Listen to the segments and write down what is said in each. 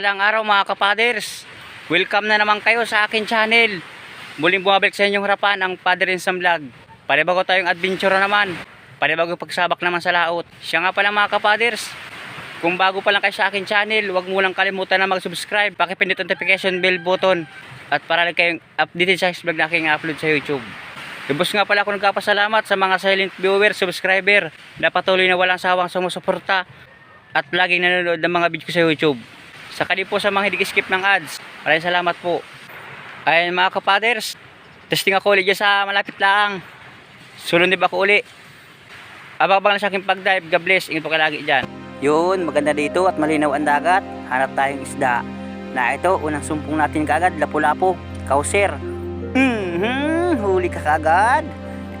Mapagpalang araw mga kapaders. Welcome na naman kayo sa akin channel. Muling bumabalik sa inyong harapan ang Padre Sam Vlog. Panibago tayong adventure na naman. Panibago pagsabak naman sa laot. Siya nga pala mga kapaders. Kung bago pa lang kayo sa akin channel, huwag mo lang kalimutan na mag-subscribe. Pakipindot ang notification bell button. At para lang kayong updated sa vlog na aking upload sa YouTube. Lubos nga pala ako nagkapasalamat sa mga silent viewer, subscriber na patuloy na walang sawang sumusuporta at laging nanonood ng mga video ko sa YouTube. Saka din po sa mga hindi skip ng ads. Maraming salamat po. Ayun mga kapaders, testing ako ulit sa malapit lang. Sunod ba ako uli? Abang-abang na sa aking pag-dive. God bless. Ingat po kayo lagi dyan. Yun, maganda dito at malinaw ang dagat. Hanap tayong isda. Na ito, unang sumpong natin kagad. Lapu-lapu. Kauser. Hmm, huli ka kagad.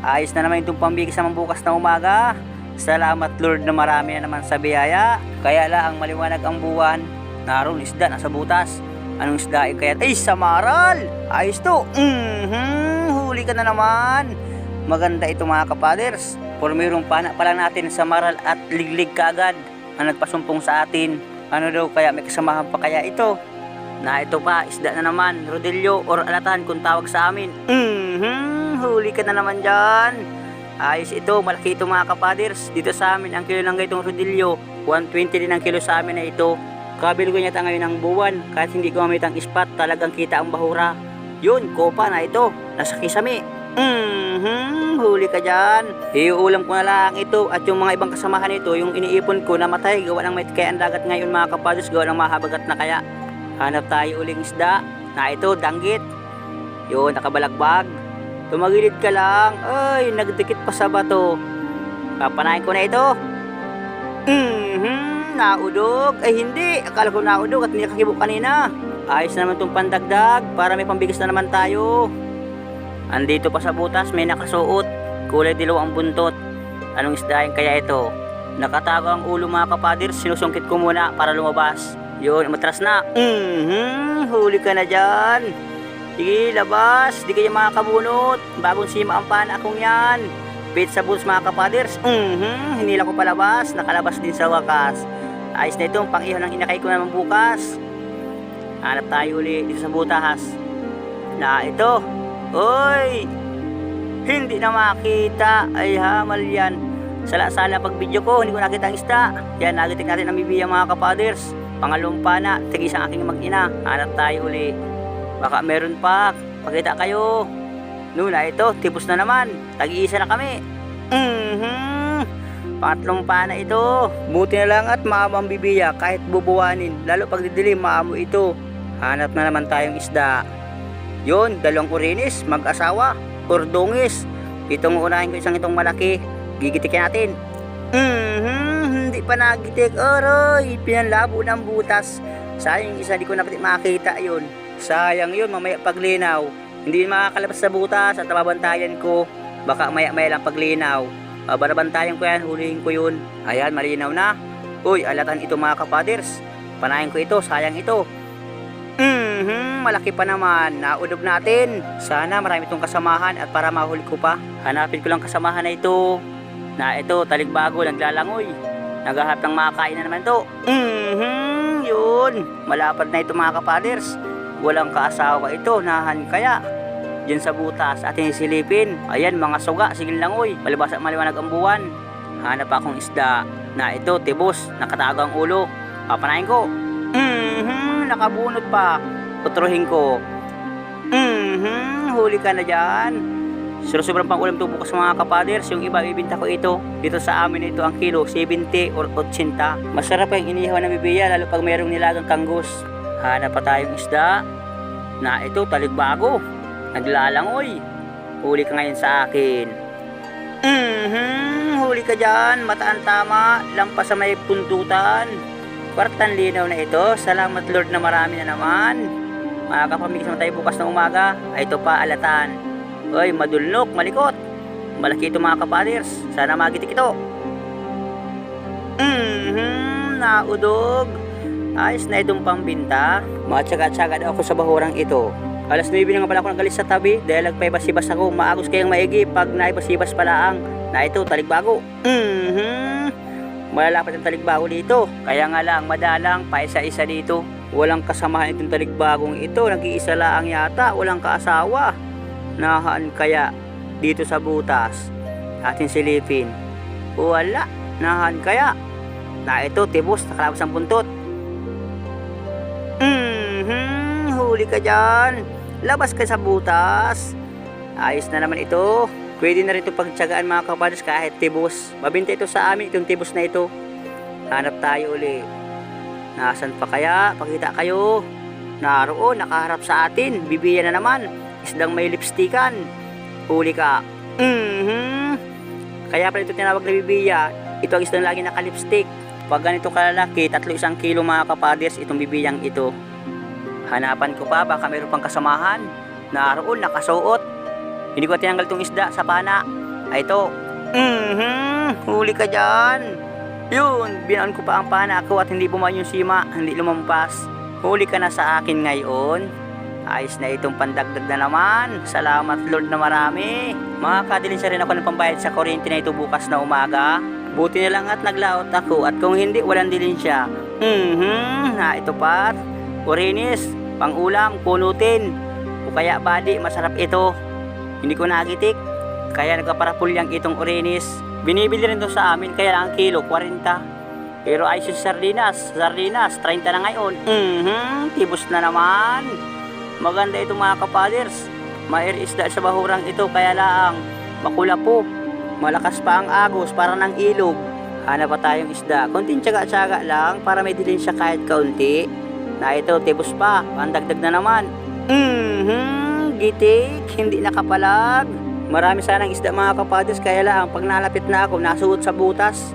Ayos na naman itong pambigis naman bukas na umaga. Salamat Lord na marami na naman sa biyaya. Kaya lang maliwanag ang buwan. Naroon isda nasa butas. Anong isda ay kaya? Ay, samaral! Ayos to. Mhm, huli ka na naman. Maganda ito mga kapaders. Por mayroong pana pala natin sa maral at liglig kagad ang nagpasumpong sa atin. Ano daw kaya may kasamahan pa kaya ito? Na ito pa, isda na naman, rodelyo or alatan kung tawag sa amin. Mhm, huli ka na naman dyan. Ayos ito, malaki ito mga kapaders. Dito sa amin, ang kilo ng gaitong rodelyo, 120 din ang kilo sa amin na ito. Kabil ko niya ngayon ng buwan, kahit hindi gumamit ang ispat, talagang kita ang bahura. Yun, kopa na ito, nasa kisame. Mhm, huli ka dyan. Iuulam ko na lang ito at yung mga ibang kasamahan nito, yung iniipon ko namatay, gawa ng may kaya ang dagat ngayon mga kapaders, gawa ng mahabagat na kaya. Hanap tayo uling isda, na ito, danggit. Yun, nakabalagbag. Tumagilid ka lang. Ay, nagdikit pa sa bato. Papanayin ko na ito. Mhm, naudog. Ay hindi, akala ko naudog at nakakibo kanina. Ayos na naman itong pandagdag para may pambigas na naman tayo. Andito pa sa butas may nakasuot. Kulay dilaw ang buntot. Anong isdahin kaya ito? Nakatago ang ulo mga kapaders. Sinusungkit ko muna para lumabas. Yun, matras na. Mhm, huli ka na dyan. Sige, labas. Di kayo makakabunot. Bagong sima ang pana akong yan. Pit sa boots mga kapaders. Mhm, hinila ko palabas. Nakalabas din sa wakas. Ayos na itong pang ng inakay ko naman bukas. Hanap tayo uli dito sa butas. Na ito. Oy! Hindi na makita. Ay hamal yan. Sala-sala pag video ko, hindi ko nakita ang isda. Yan, nagitik natin ang bibiya mga kapaders. Pangalawang pana, tigis ang aking mag-ina. Hanap tayo uli. Baka meron pa. Pakita kayo. Nuna ito, tipos na naman. Tag-iisa na kami. Mhm. Pangatlong pana ito. Buti na lang at maamo ang bibiya kahit bubuwanin. Lalo pag didilim, maamo ito. Hanap na naman tayong isda. Yun, dalawang kurinis, mag-asawa, urdungis. Itong unahin ko isang itong malaki. Gigitikin natin. Mhm, hindi pa nagitik. Aray, pinanlabo ng butas. Sayang isa, di ko na makita yun. Sayang yun, mamaya paglinaw. Hindi makakalabas sa butas at nababantayan ko. Baka maya-maya lang paglinaw. Uh, barabantayan ko yan, hulihin ko yun. Ayan, malinaw na. Uy, alatan ito mga kapaders. Panayin ko ito, sayang ito. Mhm, malaki pa naman. Naudog natin. Sana marami itong kasamahan at para mahuli ko pa. Hanapin ko lang kasamahan na ito. Na ito, taligbago, naglalangoy. Naghahap ng makakain na naman to. Mhm, yun. Malapad na ito mga kapaders. Walang kaasawa ito, nahan kaya. Diyan sa butas ating silipin. Ayan, mga suga, sigil langoy. Malibas at maliwanag ang buwan. Hanap akong isda. Na ito, tibos, nakatago ang ulo. Papanayin ko. Mhm, nakabunot pa. Tutruhin ko. Mhm, huli ka na dyan. Pero sobrang pang ulam to bukas mga kapaders. Yung iba, ibinta ko ito. Dito sa amin ito ang kilo, 70 or 80. Masarap yung inihaw na bibiya, lalo pag mayroong nilagang kanggus. Hanap pa tayong isda. Na ito, taligbago. Naglalangoy. Huli ka ngayon sa akin. Mhm, huli ka dyan. Mataan tama. Lampas sa may puntutan. Kwartan linaw na ito. Salamat Lord na marami na naman. Makakapamigis naman tayo bukas ng umaga. Ay ito pa alatan. Oy, madulnok, malikot. Malaki ito mga kapaders. Sana magitik ito. Mhm, naudog. Ayos na itong pambinta. Matsaga-tsaga daw ako sa bahurang ito. Alas 9 na nga pala ako nagalis sa tabi dahil nagpaibas-ibas ako. Maagos kayang maigi pag naibas-ibas pala ang na ito, taligbago. Mhm. Malalapat ang taligbago dito. Kaya nga lang, madalang, pa isa-isa dito. Walang kasamahan itong taligbagong ito. Nag-iisa lang yata. Walang kaasawa. Nahaan kaya dito sa butas. Atin silipin. Wala. Nahaan kaya. Na ito, tibos, nakalabas ang buntot. Mhm, huli ka dyan. Labas ka sa butas. Ayos na naman ito. Pwede na rin ito pagtsagaan mga kapados kahit tibos. Mabinta ito sa amin, itong tibos na ito. Hanap tayo uli. Nasaan pa kaya? Pakita kayo. Naroon, nakaharap sa atin. Bibiya na naman. Isdang may lipstikan. Huli ka. Mhm. Kaya pala ito tinawag na bibiya. Ito ang isdang lagi nakalipstick. Pag ganito kalalaki, tatlo isang kilo mga kapaders itong bibiyang ito. Hanapan ko pa, baka mayroon pang kasamahan. Naroon, nakasuot. Hindi ko tinanggal itong isda sa pana. Ay ito. Mhm, huli ka dyan. Yun, binaan ko pa ang pana ko at hindi bumaon yung sima, hindi lumampas. Huli ka na sa akin ngayon. Ayos na itong pandagdag na naman. Salamat Lord na marami. Makakadilin siya rin ako ng pambayad sa kuryente na ito bukas na umaga. Buti na lang at naglaot ako at kung hindi, walang dilin siya. Mhm, na ito pa. Orinis, pang ulam, punutin. O kaya badi, masarap ito. Hindi ko nagitik. Kaya nagkaparapulyang itong orinis. Binibili rin to sa amin, kaya lang ang kilo, 40. Pero ay si sardinas, sardinas, 30 na ngayon. Mhm, tibos na naman. Maganda ito mga kapaders. Mair isda sa bahurang ito, kaya lang makula po. Malakas pa ang agos para ng ilog. Hanap pa tayong isda. Konting tsaga-tsaga lang para may dilin siya kahit kaunti. Na ito, tibos pa. Pandagdag na naman. Mhm, gitik, hindi nakapalag. Marami sanang isda mga kapaders, kaya lang pag nalapit na ako, nasuot sa butas.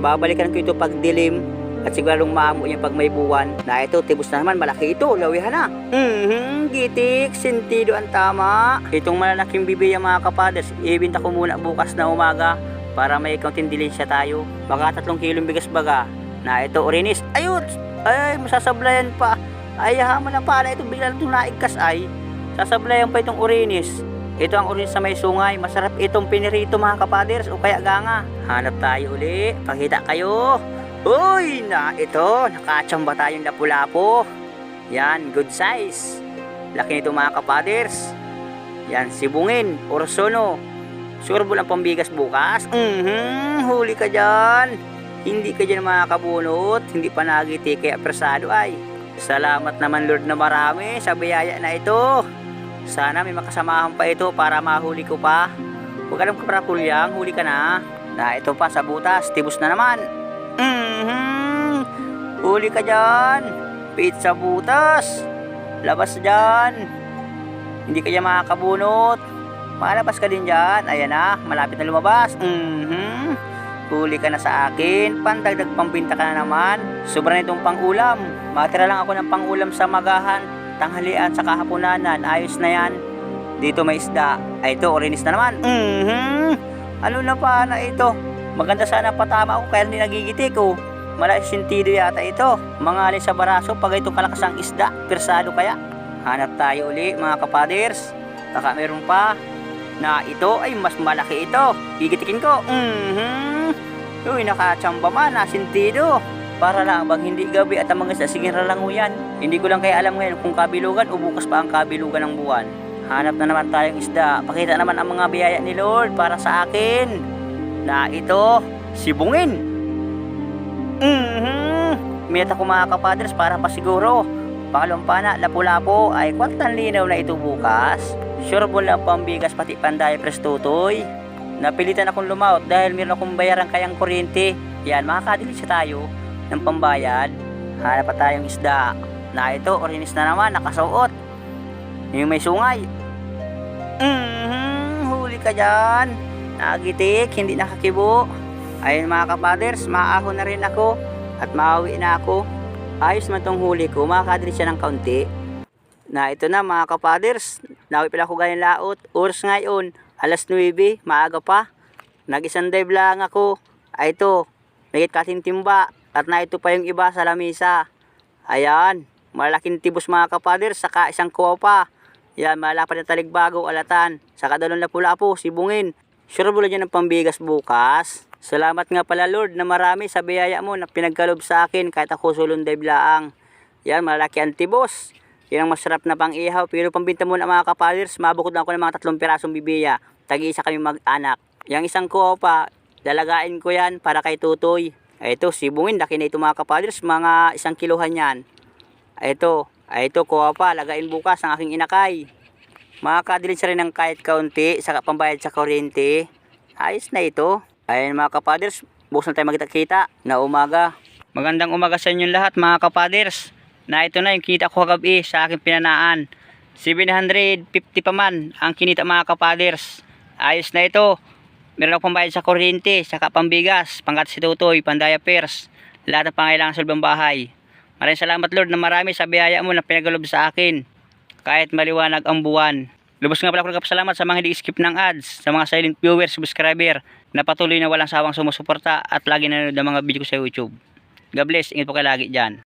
Babalikan ko ito pag dilim at siguradong maamo yung pag may buwan. Na ito, tibos na naman, malaki ito, lawihan na. Mhm, gitik, sentido ang tama. Itong malalaking bibiya mga kapaders, ibinta ko muna bukas na umaga para may kaunting dilin siya tayo. Baka tatlong kilong bigas baga. Na ito, orinis. Ayun! Ay, masasablayan pa. Ay, hama na pala ito, bigla itong naigkas ay. Sasablayan pa itong orinis. Ito ang orinis sa may sungay. Masarap itong pinirito mga kapaders o kaya ganga. Hanap tayo uli. Pakita kayo. Uy, na ito. Nakachamba tayong lapu-lapo. Yan, good size. Laki nito mga kapaders. Yan, sibungin, orsono. Surbol ang pambigas bukas. Mhm, huli ka dyan. Hindi ka dyan makakabunot. Hindi pa nagiti kaya presado ay. Salamat naman Lord na marami sa biyaya na ito. Sana may makasamahan pa ito para mahuli ko pa. Huwag ka nang kaprapulyang, huli ka na. Na ito pa sa butas, tibos na naman. Mhm. Huli ka dyan. Pizza butas. Labas dyan. Hindi ka dyan makakabunot. Malabas ka din dyan. Ayan na, malapit na lumabas. Mhm. Huli ka na sa akin. Pandagdag pambinta ka na naman. Sobra na itong pangulam. Matira lang ako ng pangulam sa magahan. Tanghalian sa kahaponanan. Ayos na yan. Dito may isda. Ay ito, orinis na naman. Mhm. Ano na pa na ito? Maganda sana patama ako kaya hindi nagigiti ko. Malaki sentido yata ito. Mga alin sa baraso pag itong kalakas ang isda. Persado kaya. Hanap tayo uli mga kapaders. Baka meron pa na ito ay mas malaki ito. Gigitikin ko. Mhm. Uy, nakachamba man, nasintido. Para lang bang hindi gabi at ang mga sasigin lang yan. Hindi ko lang kaya alam ngayon kung kabilugan o bukas pa ang kabilugan ng buwan. Hanap na naman tayong isda. Pakita naman ang mga biyaya ni Lord para sa akin. Na ito, sibungin. Mhm. Meta ko mga kapadres para pasiguro. Pangalawang pana, lapu-lapo ay kwantang linaw na ito bukas. Sure po lang pambigas pati panday prestutoy. Napilitan akong lumaut dahil meron akong bayaran kayang kuryente. Yan, makakadili siya tayo ng pambayad. Hanap pa tayong isda. Na ito, orinis na naman, nakasuot. Yung may sungay. Mhm, huli ka dyan. Nagitik, hindi nakakibo. Ayun mga kapaders, maahon na rin ako. At maawi na ako. Ayos man tong huli ko, makakadili siya ng kaunti. Na ito na mga kapaders, nawi pala ako ganyan laot. Oras ngayon, alas 9, maaga pa. Nag-isang dive lang ako. Ay ito, nagit kasing timba. At na ito pa yung iba sa lamisa. Ayan, malaking tibos mga kapaders, saka isang kuwa pa. Yan, malapad na taligbago, alatan. Saka dalon na pula po, sibungin. Sure bula dyan ng pambigas bukas. Salamat nga pala Lord na marami sa biyaya mo na pinagkalob sa akin kahit ako sulunday blaang. Yan, malaki antibos. Yan ang masarap na pang ihaw. Pero pambinta mo na mga kapalers, mabukod lang ako ng mga tatlong pirasong bibiya. Tag-isa kami mag-anak. Yang isang ko pa, dalagain ko yan para kay Tutoy. Ito, sibungin, laki na ito mga kapalers, mga isang kiluhan yan. Ito, ito, kuha pa, lagain bukas ng aking inakay. Makakadilin siya rin ng kahit kaunti sa pambayad sa kuryente. Ayos na ito. Ayan mga kapaders, bukas na tayo magkita-kita na umaga. Magandang umaga sa inyong lahat mga kapaders. Na ito na yung kita ko kagabi sa aking pinanaan. 750 pa man ang kinita mga kapaders. Ayos na ito. Meron akong pambayad sa kuryente, saka pambigas, pangkat si Tutoy, pandaya pers. Lahat ng pangailangan sa lubang bahay. Maraming salamat Lord na marami sa biyaya mo na pinagalob sa akin. Kahit maliwanag ang buwan. Lubos nga pala ako nagpasalamat sa mga hindi skip ng ads, sa mga silent viewers, subscriber, na patuloy na walang sawang sumusuporta at lagi nanonood ng mga video ko sa YouTube. God bless, ingat po kayo lagi dyan.